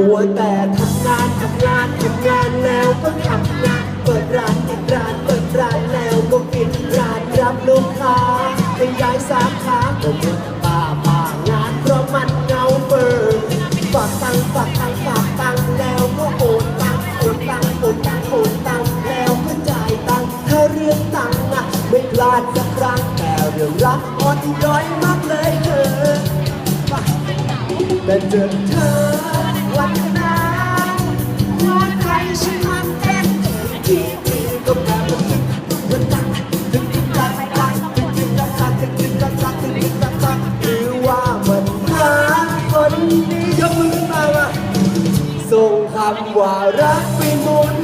มัวแต่ทำงานทำงานทำงานแล้วก็ทำงานเปิดร้านปิดร้านเปิดร้านแล้วก็ปิดร้านรับลูกค้าขยายสาขาก็หมดป้าป่างานเพราะมันเงาเปิดฝากตังฝากตังฝากตังแล้วก็โอนตังโอนตังโอนตังโอนตังแล้วก็จ่ายตังถ้าเรื่องตังอะไม่พลาดสักครั้งแต่เรื่องรักอ่อนด้อยมากเลยเธอแต่เจอเธอ รักไปหมุน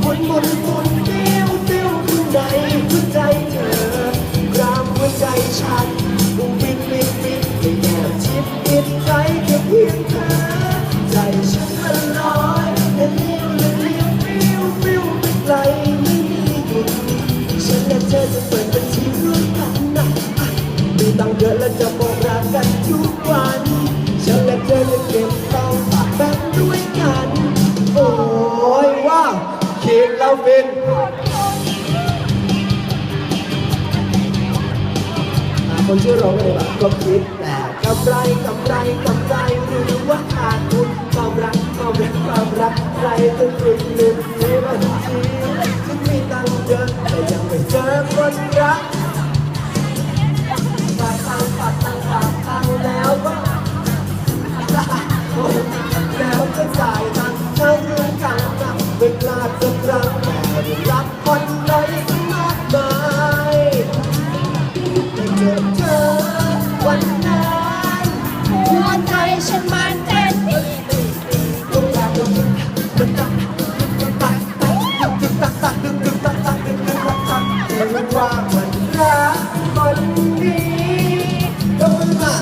หมุนหมุนหมุนติ้ยวเติ้ยวข้างในหัวใจเธอกรามหัวใจฉันวินวินวินไม่แอบชิดติดใครแค่เพียงเธอ ใจฉันมันลอยและเลี้ยวและเลี้ยวปิ้วปิ้วไปไกลไม่มีหยุดฉันและเธอจะเปิดบัญชีร่วมกันนะอะมีตังเยอะและจะบอกรักกันทุก แล้วฟินหาคนช่วยร้องเลยแบบก็คิดแต่กำไรกำไรกำไรหรือว่าขาดทุนความรักความรักความรักใครจะหยุดหยุดในบัญชีฉันมีตังค์เยอะแต่ยังไม่เจอคนรัก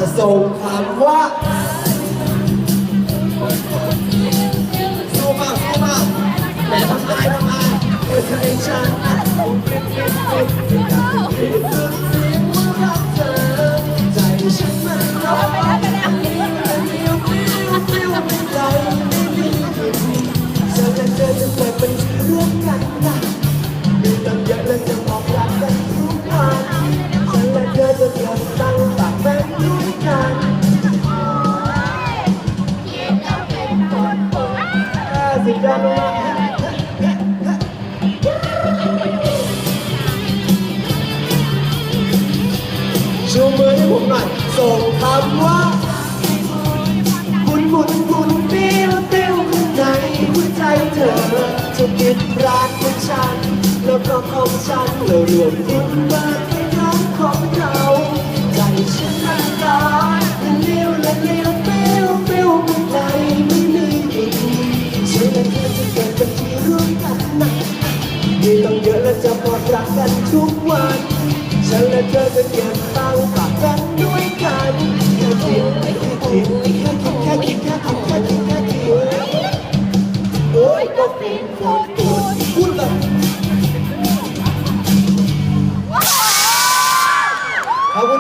มันมาส่งคำว่า ชูมือให้ผมหน่อย ส่งคำว่าหมุนหมุนหมุนติ้วติ้วข้างในหัวใจเธอจะปิดรักของฉัน แล้วก็ของฉันแล้วรวมบุญมาให้น้องของเรา ใจฉันมันร้อน และจะหอดรักกันทุกวัน ฉันและเธอจะเก็บตังค์ฝากกันด้วยกันแค่คิดแค่คิดแค่คิดแค่คิดแค่คิดแค่คิดแค่คิดโอ้ยก็ฟินโคตร